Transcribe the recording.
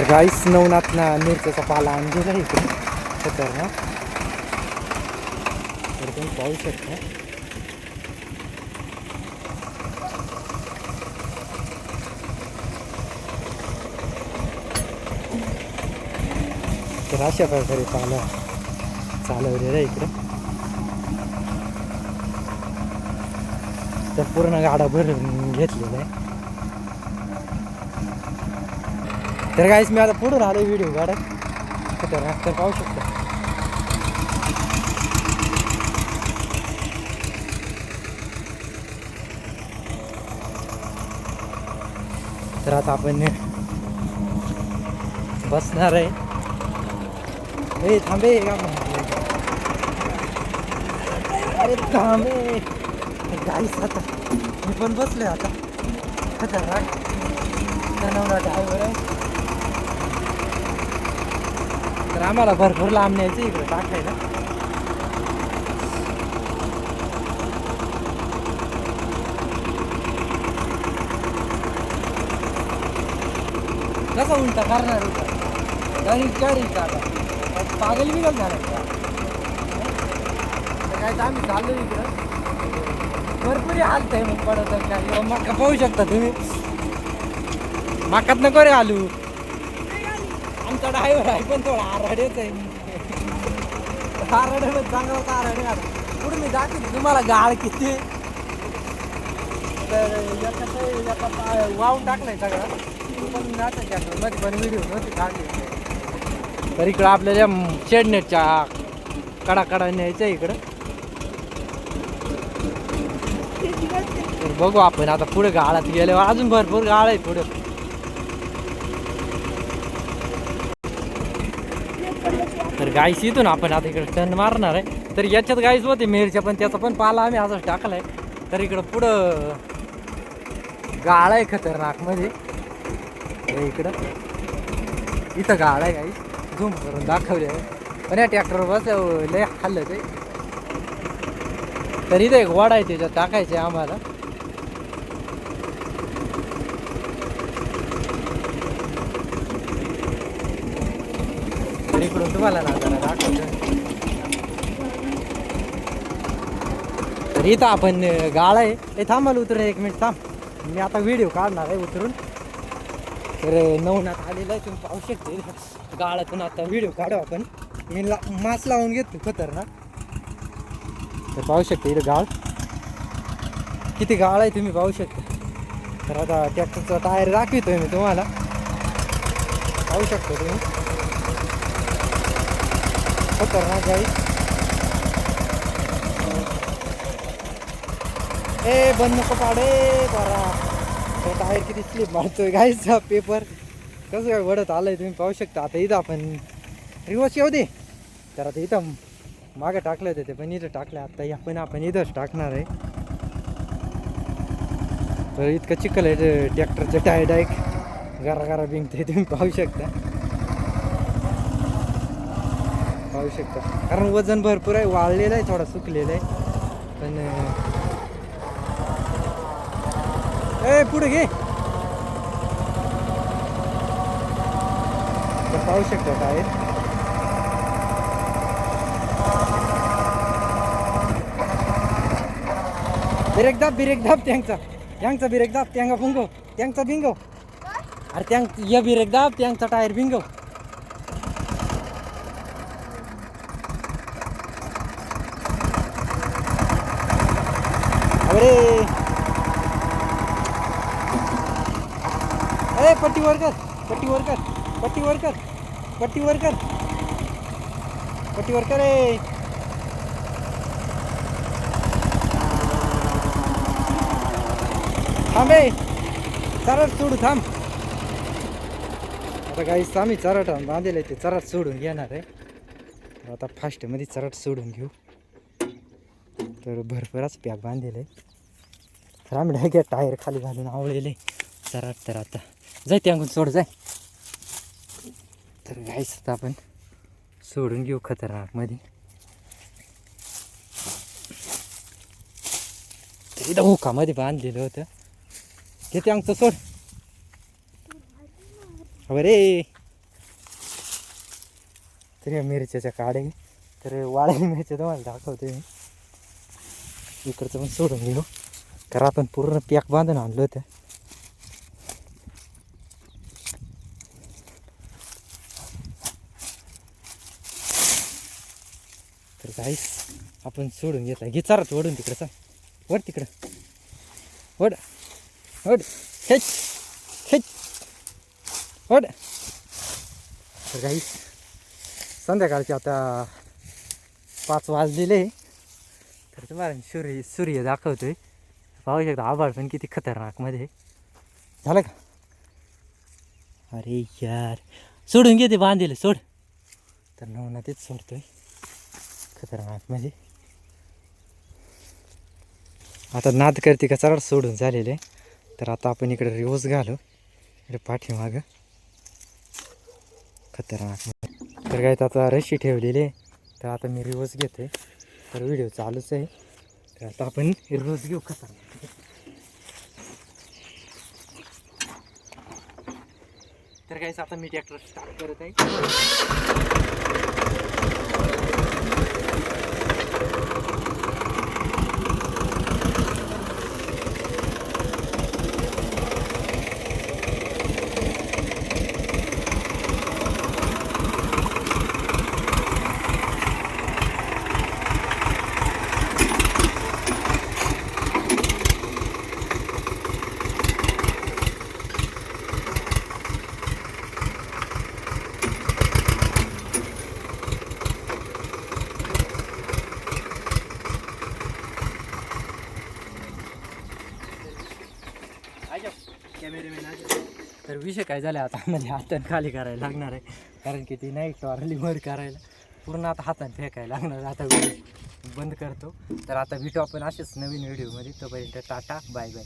तर गाईस नवनाथ ना मिरच्याचा पाला आणलेला आहे इकडे. खतरनाक तर तुम्ही पाहू शकता. तर अशा प्रकारे पाला चालवलेला आहे इकडे. तर पूर्ण गाडा भरून घेतलेला आहे. तर काहीच मी आता पुढे राहिलो व्हिडिओ काढत तर तर पाहू शकतो. तर आता आपण बसणार आहे. ए थांबे का अरे थांबे गाईस आता मी पण बसलोय आता. खतरनाक. नवरा ड्रायव्हर आहे. तर आम्हाला भरपूर लांब न्यायचं इकडे टाकायला. कसा उलटा करणार होता गाडी गाडी आता. पागल बिगल झाला? काय तर आम्ही चाललो इकडं. भरपूर हालत आहे मग पडत काय. किंवा मका पाहू शकता तुम्ही? माकात नको रे आलू. आमचा ड्रायव्हर आहे पण थोडा आराडेच आहे. आराडे म्हणजे पण चांगला होता आराडे आता पुढे मी दाखवते तुम्हाला गाळ किती? तर एका वाहून टाकलाय सगळा. पण नाटक आहे मध्ये पण व्हिडिओ नव्हती काढली तर इकडं आपल्याला शेडनेटच्या कडा कडा न्यायचं आहे इकडं. तर बघू आपण आता पुढे गाळात गेल्यावर अजून भरपूर गाळ आहे पुढे. तर गायस इथून आपण आता इकडे टन मारणार आहे. तर याच्यात गायस होते मेरच्या पण त्याचा पण पाला आम्ही असंच टाकलाय. तर इकडं पुढं गाळ आहे खतरनाकमध्ये. इकडं. इथं गाळ आहे गाईस झूम करून दाखवले आहे. पण या ट्रॅक्टर बस लय खाल्लं ते. तर इथं एक वडा आहे त्याच्यात टाकायचे आम्हाला तर इकडून तुम्हाला ना जरा दाखवतो तर इथं आपण गाळ आहे. हे थांबाल उतरून एक मिनिट थांब. मी आता व्हिडिओ काढणार आहे उतरून. तर नवनात आलेलं आहे तुम्ही पाहू शकते. गाळातून आता व्हिडिओ काढू आपण. मी ला मास लावून घेतो खतरनाक. तर पाहू शकते इथं गाळ. किती गाळ आहे तुम्ही पाहू शकता. तर आता ट्रॅक्टरचा टायर दाखवितोय मी तुम्हाला. पाहू शकतो तुम्ही. खतरनाक गाई ए बंद नको पाडे बरा. तो टायर किती स्लिप मारतोय गाईचा पेपर कसं काय वडत आलंय तुम्ही पाहू शकता. आता इथं आपण रिवर्स येऊ दे. तर आता इथं मागं टाकलं होतं ते पण इथं टाकलं. आता या पण आपण इथंच टाकणार आहे. तर इतकं चिखल आहे ट्रॅक्टरचं टायर डायक घरा घरा बिंगते तुम्ही पाहू शकता. पाहू शकता. कारण वजन भरपूर आहे वाळलेलं आहे थोडा सुकलेला आहे. पण ए पुढे घे. पाहू शकता टायर बिरेक दाब बिरेक दाब त्यांचा. त्यांचा बिरेक दाब त्यांगा फुंगो. त्यांचा बिंगो. अरे त्यां या बिरेक दाब त्यांचा टायर बिंगो. अरे. अरे पट्टी वर कर पट्टी वर कर पट्टी वर कर पट्टी वर कर. पट्टी वर कर ए. थांबे चरट सोडू थांब. आता काही आम्ही चरट बांधलेलं ते चरट सोडून घेणार आहे. आता फास्टमध्ये चरट सोडून घेऊ. तर भरपूरच पॅक बांधलेलं. आहे तर आम्ही डायरेक्ट टायर खाली घालून आवळलेले. चरट तर आता. जाय ते अंगून सोड जाय. तर गायच आता आपण सोडून घेऊ खतरनाकमध्ये. तर इथं बांधलेलं होतं. किती आमचं सोड. अरे तर या मिरच्याच्या काडे तर वाळ्या मिरच्या तुम्हाला दाखवतो मी. इकडचं पण सोडून घेऊ. कारण आपण पूर्ण पॅक बांधून आणलं होतं. तर काहीच आपण सोडून घेतला. घे चारात वडून तिकडं वड तिकडं. वड वड खेच. खेच. वड तर काहीच संध्याकाळचे आता पाच वाजलेले तर तुम्हाला सूर्य सूर्य दाखवतोय. पाहू शकता आभाळ पण किती खतरनाकमध्ये. झालं का? अरे यार. सोडून घे ते बांधेल सोड. तर नवना तेच सोडतोय. खतरनाकमध्ये. आता नाद करते का? चढ सोडून झालेले. तर आता आपण इकडे रिवर्स घालू. इकडे पाठीमाग. खतरनाक तर काय आता रशी ठेवलेली आहे. तर आता मी रिवर्स घेते. तर व्हिडिओ चालूच आहे. तर आता आपण रोज घेऊ कसा तर काहीच आता मी ट्रॅक्टर स्टार्ट करत आहे. तर विषय काय झाला आता? म्हणजे हाताने खाली करायला लागणार आहे. कारण की ती नाही टॉरली वर करायला? पूर्ण आता हाताने फेकायला लागणार आता बंद करतो. तर आता भेटू आपण असेच नवीन व्हिडिओमध्ये तोपर्यंत टाटा बाय बाय